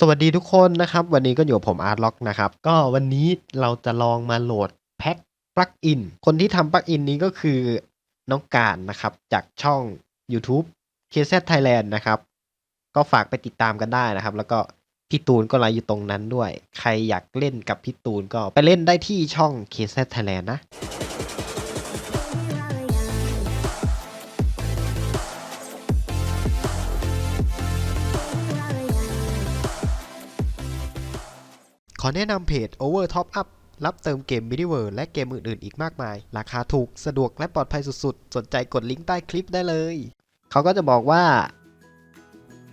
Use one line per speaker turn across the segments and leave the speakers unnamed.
สวัสดีทุกคนนะครับ วันนี้ก็อยู่กับผมอาร์ตล็อกนะครับ ก็วันนี้เราจะลองมาโหลดแพ็คปลั๊กอินคนที่ทำปลั๊กอินนี้ก็คือน้องการนะครับ จากช่อง YouTube KZ Thailand นะครับ ก็ฝากไปติดตามกันได้นะครับ แล้วก็พี่ตูนก็ไลฟ์อยู่ตรงนั้นด้วย ใครอยากเล่นกับพี่ตูนก็ไปเล่นได้ที่ช่อง KZ Thailand นะ อแนะนำเพจ Over Top Up รับเติมเกม Mini World และเกมอื่นๆ อีกมากมาย ราคาถูก สะดวกและปลอดภัยสุดๆ สนใจกดลิงก์ใต้คลิปได้เลย เขาก็จะบอกว่า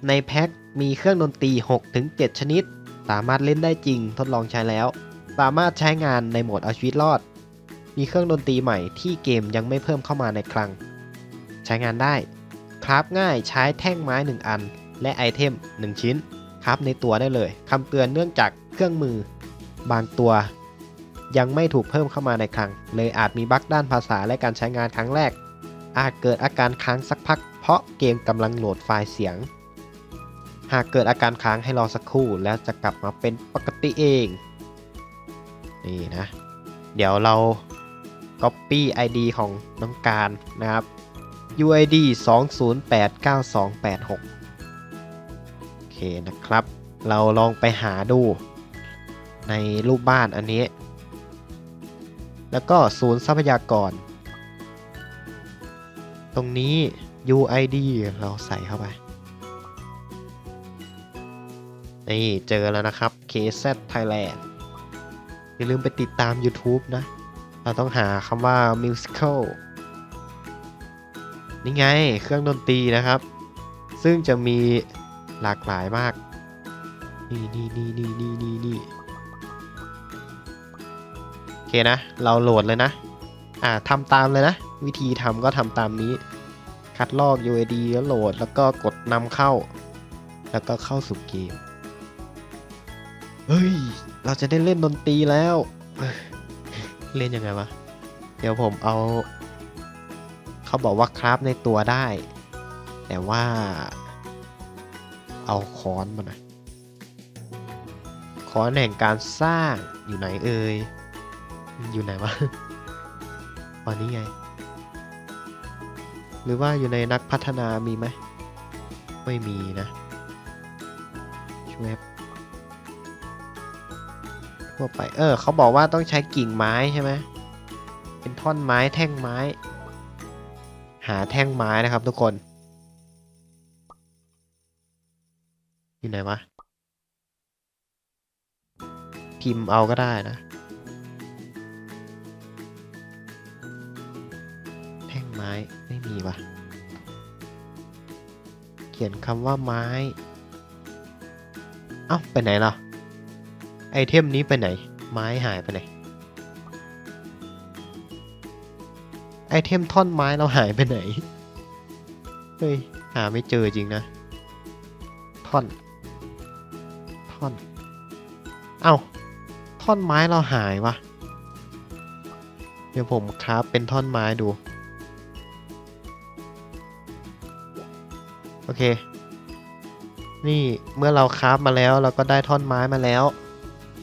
ในแพ็คมีเครื่องดนตรี 6-7 ชนิด สามารถเล่นได้จริงทดลองใช้แล้ว สามารถใช้งานในโหมดเอาชีวิตรอด มีเครื่องดนตรีใหม่ที่เกมยังไม่เพิ่มเข้ามาในคลัง ใช้งานได้ คราฟง่ายใช้แท่งไม้ 1 อัน และไอเทม 1 ชิ้น คราฟในตัวได้เลยคำเตือนเนื่องจาก เครื่องมือ บางตัว ยังไม่ถูกเพิ่มเข้ามาในคลัง เลยอาจมีบั๊กด้านภาษาและการใช้งานครั้งแรก อาจเกิดอาการค้างสักพัก เพราะเกมกำลังโหลดไฟล์เสียง หากเกิดอาการค้างให้รอสักครู่ แล้วจะกลับมาเป็นปกติเอง นี่นะ เดี๋ยวเรา Copy ID ของน้องการนะครับ UID 2089286 โอเคนะครับ เราลองไปหาดู ในรูปบ้านอันนี้ แล้วก็ศูนย์ทรัพยากร ตรงนี้ UID เราใส่เข้าไป นี่เจอแล้วนะครับ KZ Thailand อย่าลืมไปติดตาม YouTube นะ เราต้องหาคำว่า musical นี่ไง เครื่องดนตรีนะครับ ซึ่งจะมีหลากหลายมาก นี่นี่นี่นี่นี่นี่นี่ เคนะ เราโหลดเลยนะ อ่าทำตามเลยนะ วิธีทำก็ทำตามนี้ คัดลอก UID แล้วโหลดแล้วก็กดนำเข้า แล้วก็เข้าสู่เกม เฮ้ย เราจะได้เล่นดนตรีแล้ว เล่นยังไงวะ เดี๋ยวผมเอา เขาบอกว่าคราฟในตัวได้ แต่ว่า เอาค้อนมาหน่อยค้อนแห่งการสร้างอยู่ไหนเอ่ย อยู่ไหนวะวันนี้ไง หรือว่าอยู่ในนักพัฒนามีไหม ไม่มีนะช่วยทั่วไป เออ เขาบอกว่าต้องใช้กิ่งไม้ใช่ไหม เป็นท่อนไม้แท่งไม้ หาแท่งไม้นะครับทุกคน อยู่ไหนวะ พิมพ์เอาก็ได้นะ ม้ไม่มีวะเขียนคำว่าไม้ เอ้า ไปไหนล่ะ ไอเทมนี้ไปไหน ไม้หายไปไหน ไอเทมท่อนไม้เราหายไปไหน เฮ้ย หาไม่เจอจริงนะ ท่อน ท่อน เอ้า ท่อนไม้เราหายวะเดี๋ยวผมคราฟเป็นท่อนไม้ดู โอเค นี่เมื่อเราคราฟมาแล้วเราก็ได้ท่อนไม้มาแล้ว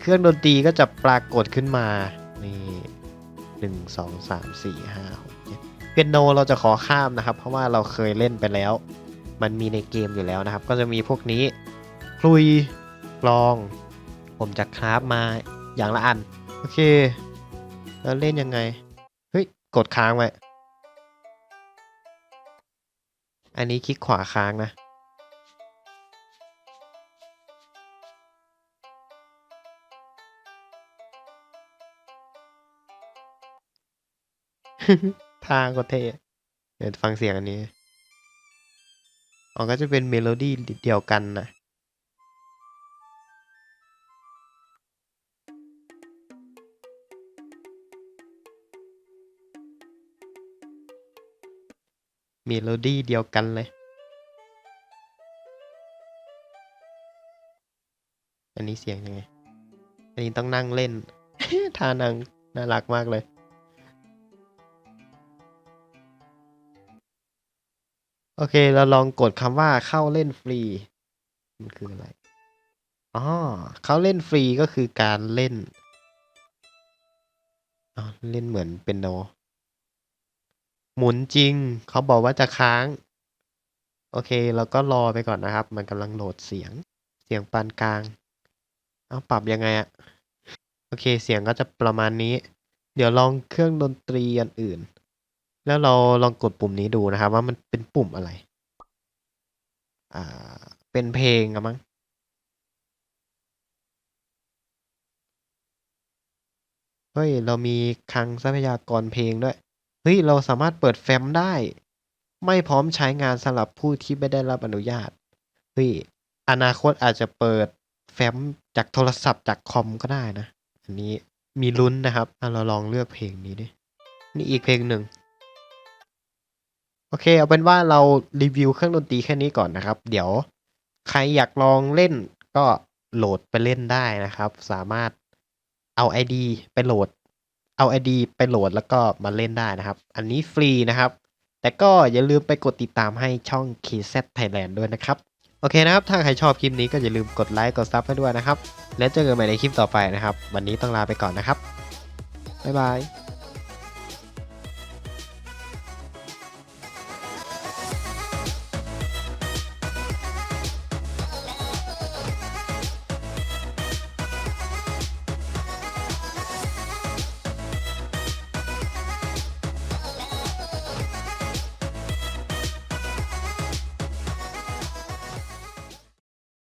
เครื่องดนตรีก็จะปรากฏขึ้นมา นี่หนึ่งสองสามสี่ห้าหกเจ็ดเปียโนเราจะขอข้ามนะครับ เพราะว่าเราเคยเล่นไปแล้ว มันมีในเกมอยู่แล้วนะครับ ก็จะมีพวกนี้คลุยกลอง ผมจะคราฟมาอย่างละอัน โอเค แล้วเล่นยังไง เฮ้ย กดค้างไว้ อันนี้คลิกขวาค้างนะ ทางก็เท่เดี๋ยวฟังเสียงอันนี้อ๋อก็จะเป็นเมโลดี้เดียวกันนะ เมโลดี้เดียวกันเลย อันนี้เสียงยังไง อันนี้ต้องนั่งเล่น ท่านั่งน่ารักมากเลย โอเค เราลองกดคำว่าเข้าเล่นฟรี มันคืออะไร อ๋อ เข้าเล่นฟรีก็คือการเล่นอ๋อเล่นเหมือนเป็นโน หมุนจริง เขาบอกว่าจะค้าง โอเค เราก็รอไปก่อนนะครับ มันกำลังโหลดเสียง เสียงปานกลาง เอาปรับยังไงอะโอเค เสียงก็จะประมาณนี้ เดี๋ยวลองเครื่องดนตรีอันอื่น แล้วเราลองกดปุ่มนี้ดูนะครับ ว่ามันเป็นปุ่มอะไร อ่า เป็นเพลงอะมั้งเฮ้ย เรามีคลังทรัพยากรเพลงด้วย เฮ้ยเราสามารถเปิดแฟ้มได้ ไม่พร้อมใช้งานสำหรับผู้ที่ไม่ได้รับอนุญาตเฮ้ยอนาคตอาจจะเปิดแฟ้มจากโทรศัพท์จากคอมก็ได้นะ อันนี้มีลุ้นนะครับเราลองเลือกเพลงนี้ดินี่อีกเพลงหนึ่งโอเค เอาเป็นว่าเรารีวิวเครื่องดนตรีแค่นี้ก่อนนะครับ เดี๋ยวใครอยากลองเล่นก็โหลดไปเล่นได้นะครับ สามารถเอา ID ไปโหลด เอา ID ไปโหลดแล้วก็มาเล่นได้นะครับ อันนี้ฟรีนะครับ แต่ก็อย่าลืมไปกดติดตามให้ช่อง KZ Thailand ด้วยนะครับ โอเคนะครับ ถ้าใครชอบคลิปนี้ก็อย่าลืมกดไลค์กดซับให้ด้วยนะครับ แล้วเจอกันใหม่ในคลิปต่อไปนะครับ วันนี้ต้องลาไปก่อนนะครับ บ๊ายบาย